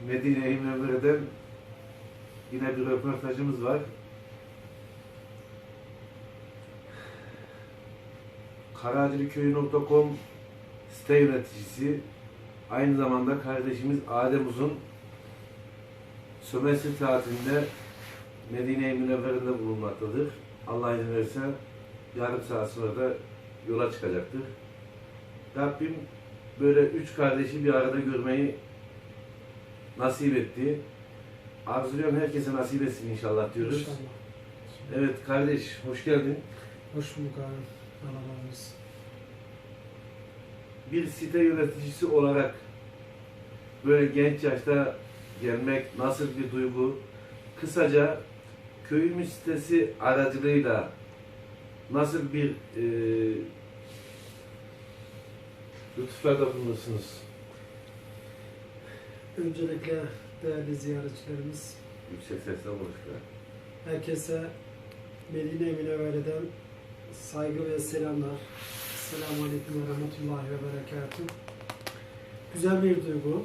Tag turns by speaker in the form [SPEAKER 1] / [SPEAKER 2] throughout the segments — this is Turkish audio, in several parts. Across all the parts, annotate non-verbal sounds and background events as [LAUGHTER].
[SPEAKER 1] Medine-i Münevvere'den yine bir röportajımız var. Karacılıköy.com site yöneticisi aynı zamanda kardeşimiz Adem Uzun sömestr tatilinde Medine-i Münevvere'de bulunmaktadır. Allah izin verirse yarım saat sonra da yola çıkacaktır. Rabbim böyle üç kardeşi bir arada görmeyi nasip etti. Arzuluyorum herkese nasip etsin inşallah diyoruz.
[SPEAKER 2] İnşallah.
[SPEAKER 1] Evet kardeş hoş geldin.
[SPEAKER 2] Hoş bulduk abi. Olsun.
[SPEAKER 1] Bir site yöneticisi olarak böyle genç yaşta gelmek nasıl bir duygu? Kısaca köyümüz sitesi aracılığıyla nasıl bir e, lütuflarda bulunursunuz?
[SPEAKER 2] Öncelikle değerli ziyaretçilerimiz,
[SPEAKER 1] Yüksek sesle konuştular.
[SPEAKER 2] herkese Medine Münevvere'den saygı ve selamlar. Selamun Aleyküm ve Rahmetullahi ve Berekatuhu. Güzel bir duygu.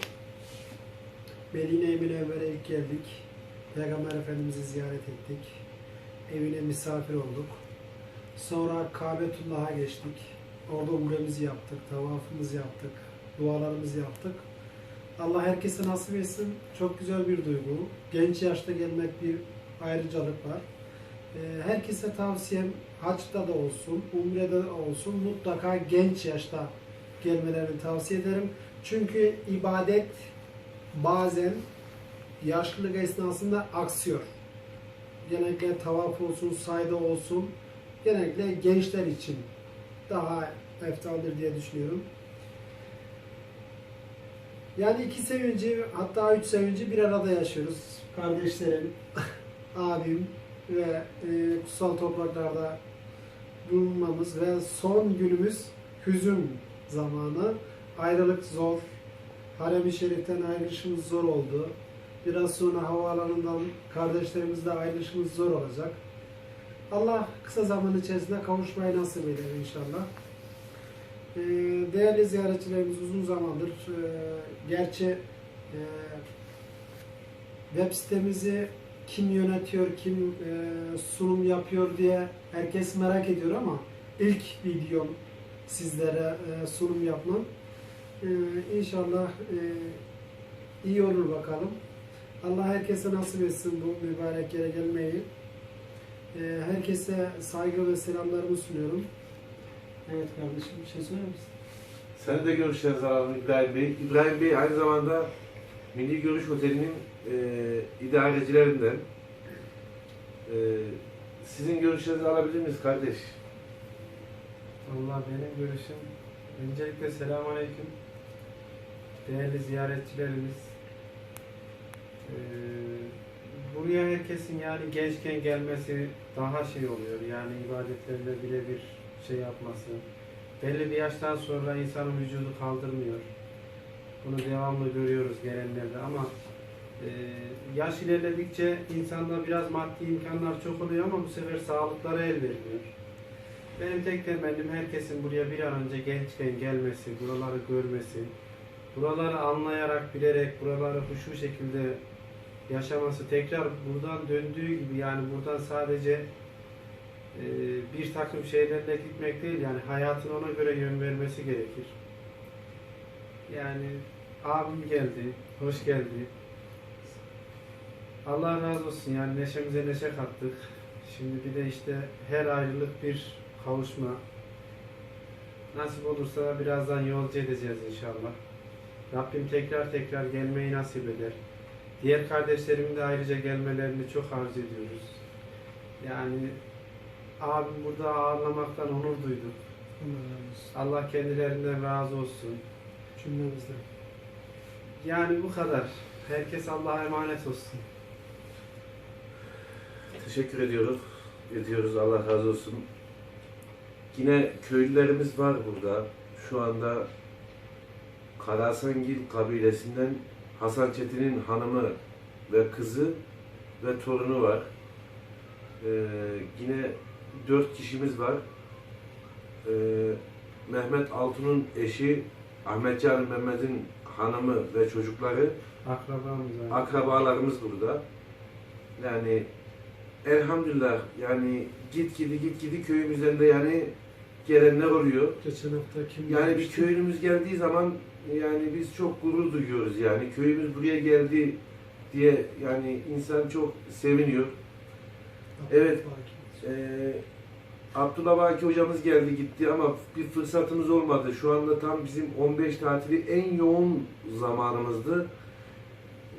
[SPEAKER 2] Medine-i Münevvere'ye ilk geldik. Peygamber Efendimiz'i ziyaret ettik. Evine misafir olduk. Sonra Kabetullah'a geçtik. Orada umremizi yaptık, tavafımızı yaptık, dualarımızı yaptık. Allah herkese nasip etsin. Çok güzel bir duygu. Genç yaşta gelmek bir ayrıcalık var. Ee, Herkese tavsiyem haçta da olsun, umrede de olsun mutlaka genç yaşta gelmelerini tavsiye ederim. Çünkü ibadet bazen yaşlılık esnasında aksıyor. Genellikle tavaf olsun, sayda olsun, genellikle gençler için daha eftaldir diye düşünüyorum. Yani iki sene önce hatta üç sene önce bir arada yaşıyoruz. Kardeşlerim, [LAUGHS] abim ve e, kutsal topraklarda bulunmamız ve son günümüz hüzün zamanı. Ayrılık zor. Harem-i Şerif'ten ayrılışımız zor oldu. Biraz sonra havaalanından kardeşlerimizle ayrılışımız zor olacak. Allah kısa zaman içerisinde kavuşmayı nasip eder inşallah. Ee, değerli ziyaretçilerimiz uzun zamandır e, gerçi e, web sitemizi kim yönetiyor, kim e, sunum yapıyor diye herkes merak ediyor ama ilk videom sizlere sunum yapmam. E, inşallah e, iyi olur bakalım. Allah herkese nasip etsin bu mübarek yere gelmeyi. Herkese saygı ve selamlarımı sunuyorum. Evet kardeşim bir şey söyler misin?
[SPEAKER 1] Seni de görüşlerinizi alalım İbrahim Bey. İbrahim Bey aynı zamanda Milli Görüş Oteli'nin e, idarecilerinden. E, sizin görüşlerinizi alabilir miyiz kardeş?
[SPEAKER 3] Allah benim görüşüm. Öncelikle selamünaleyküm. Değerli ziyaretçilerimiz. Ee, buraya herkesin yani gençken gelmesi daha şey oluyor. Yani ibadetlerinde birebir şey yapması. Belli bir yaştan sonra insanın vücudu kaldırmıyor. Bunu devamlı görüyoruz gelenlerde ama e, yaş ilerledikçe insanda biraz maddi imkanlar çok oluyor ama bu sefer sağlıkları el vermiyor. Benim tek temennim herkesin buraya bir an önce gençken gelmesi, buraları görmesi, buraları anlayarak, bilerek, buraları huşu şekilde yaşaması, tekrar buradan döndüğü gibi yani buradan sadece e, bir takım şeylerle gitmek değil yani hayatın ona göre yön vermesi gerekir. Yani abim geldi, hoş geldi. Allah razı olsun yani neşemize neşe kattık. Şimdi bir de işte her ayrılık bir kavuşma. Nasip olursa birazdan yolcu edeceğiz inşallah. Rabbim tekrar tekrar gelmeyi nasip eder. Diğer kardeşlerimin de ayrıca gelmelerini çok arzu ediyoruz. Yani abim burada ağırlamaktan onur duyduk.
[SPEAKER 2] Allah
[SPEAKER 3] kendilerinden razı olsun.
[SPEAKER 2] Cümlemizden.
[SPEAKER 3] Yani bu kadar. Herkes Allah'a emanet olsun.
[SPEAKER 1] Teşekkür ediyoruz. Ediyoruz. Allah razı olsun. Yine köylülerimiz var burada. Şu anda Karasangil kabilesinden Hasan Çetin'in hanımı ve kızı ve torunu var. Ee, yine dört kişimiz var. Ee, Mehmet Altun'un eşi, Ahmet Can Mehmet'in hanımı ve çocukları
[SPEAKER 3] Akrabamız aynı.
[SPEAKER 1] akrabalarımız burada. Yani elhamdülillah yani git gidi git gidi köyümüzden de yani gelenler oluyor.
[SPEAKER 2] Geçen hafta kim
[SPEAKER 1] Yani bir köyümüz geldiği zaman yani biz çok gurur duyuyoruz yani köyümüz buraya geldi diye yani insan çok seviniyor. Evet. Ee, Abdullah Baki hocamız geldi gitti ama bir fırsatımız olmadı. Şu anda tam bizim 15 tatili en yoğun zamanımızdı.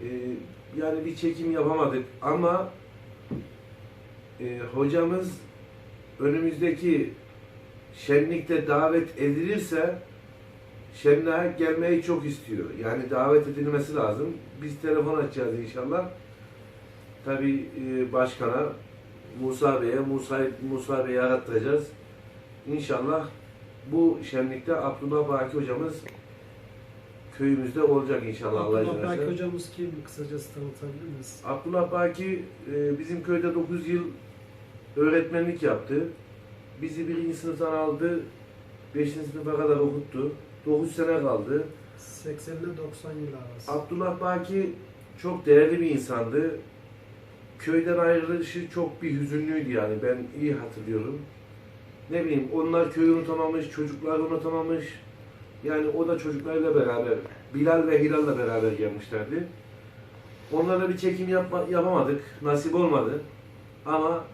[SPEAKER 1] Ee, yani bir çekim yapamadık ama e, hocamız önümüzdeki şenlikte davet edilirse şenliğe gelmeyi çok istiyor. Yani davet edilmesi lazım. Biz telefon açacağız inşallah. Tabii e, başkana Musa Bey'e, Musa, Musa Bey'i arattıracağız. İnşallah bu şenlikte Abdullah Baki hocamız köyümüzde olacak inşallah Allah
[SPEAKER 2] Abdullah Baki hocamız kim? Kısacası tanıtabilir miyiz?
[SPEAKER 1] Abdullah Baki e, bizim köyde 9 yıl öğretmenlik yaptı. Bizi birinci sınıftan aldı. 5. sınıfa kadar okuttu. 9 sene kaldı.
[SPEAKER 2] 80 ile 90 yıl arası.
[SPEAKER 1] Abdullah Baki çok değerli bir insandı. Köyden ayrılışı çok bir hüzünlüydü yani ben iyi hatırlıyorum. Ne bileyim onlar köyü unutamamış, çocuklar unutamamış. Yani o da çocuklarıyla beraber, Bilal ve Hilal'la beraber gelmişlerdi. Onlarla bir çekim yapma, yapamadık, nasip olmadı. Ama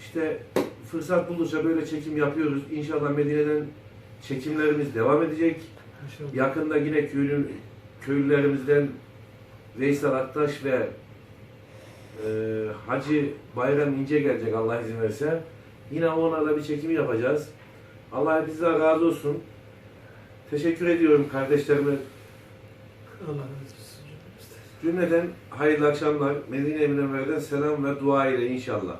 [SPEAKER 1] işte fırsat buldukça böyle çekim yapıyoruz. İnşallah Medine'den çekimlerimiz devam edecek.
[SPEAKER 2] İnşallah.
[SPEAKER 1] Yakında yine köylü, köylülerimizden Veysel Aktaş ve e, Hacı Bayram İnce gelecek Allah izin verirse. Yine onlarla bir çekim yapacağız. Allah hepinizden razı olsun. Teşekkür ediyorum kardeşlerime.
[SPEAKER 2] Allah razı olsun.
[SPEAKER 1] Cümleten hayırlı akşamlar. Medine-i Münevver'den selam ve dua ile inşallah.